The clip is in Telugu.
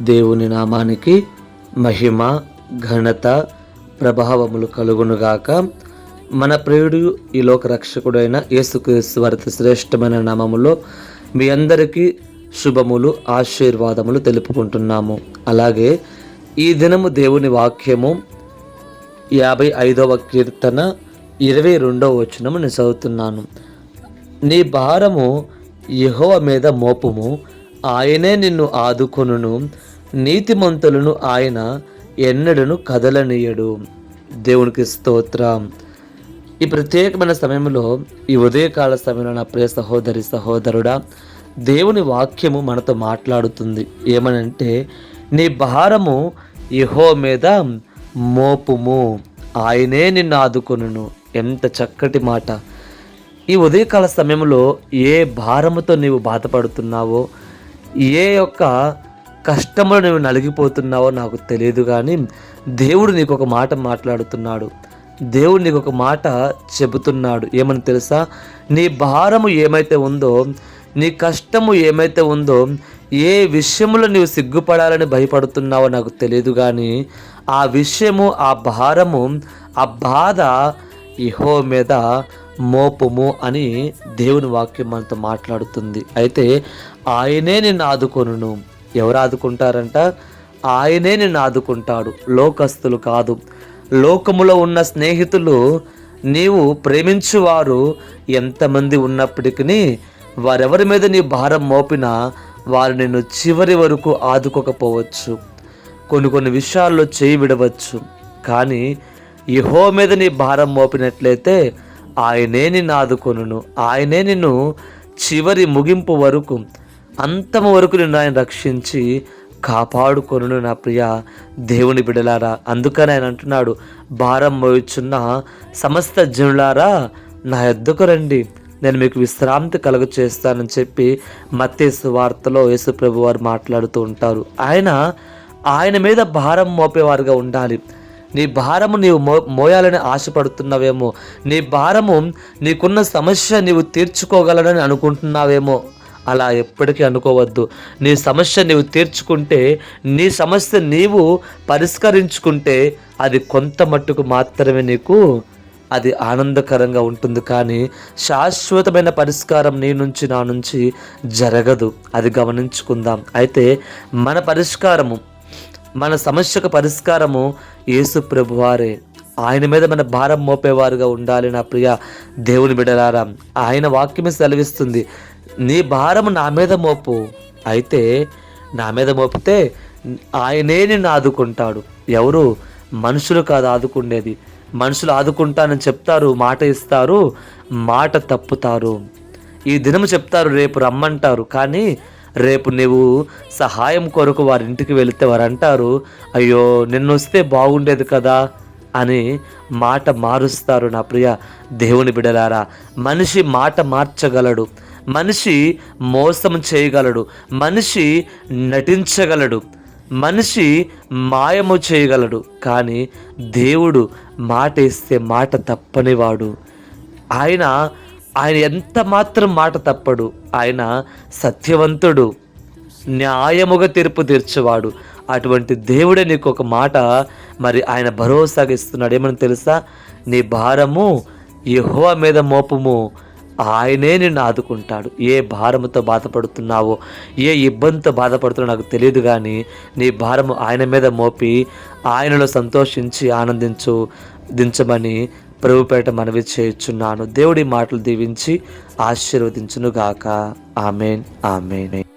దేవుని నామానికి మహిమ ఘనత ప్రభావములు కలుగునుగాక. మన ప్రియుడు ఈ లోక రక్షకుడైన యేసుక్రీస్తు వారి శ్రేష్టమైన నామములో మీ అందరికీ శుభములు ఆశీర్వాదములు తెలుపుకుంటున్నాము. అలాగే ఈ దినము దేవుని వాక్యము యాభై ఐదవ కీర్తన ఇరవై రెండవ వచనము నేను చదువుతున్నాను. నీ భారము యహోవ మీద మోపుము ఆయనే నిన్ను ఆదుకొనును. నీతిమంతులను ఆయన ఎన్నడను కదలనీయడు. దేవునికి స్తోత్రం. ఈ ప్రత్యేకమైన సమయంలో ఈ ఉదయకాల సమయంలో నా ప్రియ సహోదరి సహోదరుడా దేవుని వాక్యము మనతో మాట్లాడుతుంది. ఏమనంటే నీ భారము యహో మీద మోపుము. ఆయనే నిన్ను ఆదుకొనును. ఎంత చక్కటి మాట. ఈ ఉదయకాల సమయంలో ఏ భారముతో నీవు బాధపడుతున్నావో ఏ యొక్క కష్టములు నువ్వు నలిగిపోతున్నావో నాకు తెలియదు కానీ దేవుడు నీకు ఒక మాట మాట్లాడుతున్నాడు. దేవుడు నీకు ఒక మాట చెబుతున్నాడు. ఏమని తెలుసా? నీ భారము ఏమైతే ఉందో నీ కష్టము ఏమైతే ఉందో ఏ విషయంలో నీవు సిగ్గుపడాలని భయపడుతున్నావో నాకు తెలియదు కానీ ఆ విషయము ఆ భారము ఆ బాధ ఇహో మీద మోపము అని దేవుని వాక్యం మనతో మాట్లాడుతుంది. అయితే ఆయనే నిన్ను ఆదుకొనును. ఎవరు ఆదుకుంటారంట? ఆయనే నిన్ను ఆదుకుంటాడు. లోకస్తులు కాదు. లోకములో ఉన్న స్నేహితులు నీవు ప్రేమించువారు ఎంతమంది ఉన్నప్పటికీ వారెవరి మీద నీ భారం మోపినా వారు నిన్ను చివరి వరకు ఆదుకోకపోవచ్చు. కొన్ని కొన్ని విషయాల్లో చేయి విడవచ్చు. కానీ యహో మీద నీ భారం మోపినట్లయితే ఆయనే నిన్ను ఆదుకొనును. ఆయనే నిన్ను చివరి ముగింపు వరకు అంతము వరకు నిన్ను ఆయన రక్షించి కాపాడుకొనును నా ప్రియ దేవుని బిడలారా. అందుకని ఆయన అంటున్నాడు భారం మోయిచున్న సమస్త జనులారా నా ఎద్దుకు రండి. నేను మీకు విశ్రాంతి కలుగ చేస్తానని చెప్పి మత్తేసు వార్తలో యేసుప్రభు వారు మాట్లాడుతూ ఉంటారు. ఆయన ఆయన మీద భారం మోపేవారుగా ఉండాలి. నీ భారము నీవు మో మోయాలని ఆశపడుతున్నావేమో. నీ భారము నీకున్న సమస్య నీవు తీర్చుకోగలనని అనుకుంటున్నావేమో. అలా ఎప్పటికీ అనుకోవద్దు. నీ సమస్య నీవు తీర్చుకుంటే నీ సమస్య నీవు పరిష్కరించుకుంటే అది కొంత మట్టుకు మాత్రమే నీకు అది ఆనందకరంగా ఉంటుంది. కానీ శాశ్వతమైన పరిష్కారం నీ నుంచి నా నుంచి జరగదు. అది గమనించుకుందాం. అయితే మన పరిష్కారము మన సమస్యకు పరిష్కారము యేసు ప్రభువారే. ఆయన మీద మన భారం మోపేవారుగా ఉండాలి నా ప్రియ దేవుని బిడలారా. ఆయన వాక్యమే సెలవిస్తుంది. నీ భారము నా మీద మోపు. అయితే నా మీద మోపితే ఆయనే నిన్ను ఆదుకుంటాడు. ఎవరు? మనుషులు కాదు ఆదుకునేది మనుషులు ఆదుకుంటానని చెప్తారు మాట ఇస్తారు మాట తప్పుతారు. ఈ దినము చెప్తారు రేపు రమ్మంటారు. కానీ రేపు నువ్వు సహాయం కొరకు వారి ఇంటికి వెళితే వారు అంటారు అయ్యో నిన్ను వస్తే బాగుండేది కదా అని మాట మారుస్తారు నా ప్రియ దేవుని బిడలారా. మనిషి మాట మార్చగలడు మనిషి మోసం చేయగలడు మనిషి నటించగలడు మనిషి మాయము చేయగలడు కానీ దేవుడు మాట ఇస్తే మాట తప్పనివాడు. ఆయన ఆయన ఎంత మాత్రం మాట తప్పడు ఆయన సత్యవంతుడు న్యాయముగా తీర్పు తీర్చేవాడు. అటువంటి దేవుడే నీకు ఒక మాట మరి ఆయన భరోసాగా ఇస్తున్నాడు. ఏమని తెలుసా? నీ భారము యహోవ మీద మోపము ఆయనే నిన్ను ఆదుకుంటాడు. ఏ భారముతో బాధపడుతున్నావో ఏ ఇబ్బందితో బాధపడుతున్నావో నాకు తెలియదు కానీ నీ భారము ఆయన మీద మోపి ఆయనలో సంతోషించి ఆనందించు దించమని ప్రభుపేట మనవి చేయుచున్నాను. దేవుడి మాటలు దీవించి ఆశీర్వదించునుగాక. Amen amen.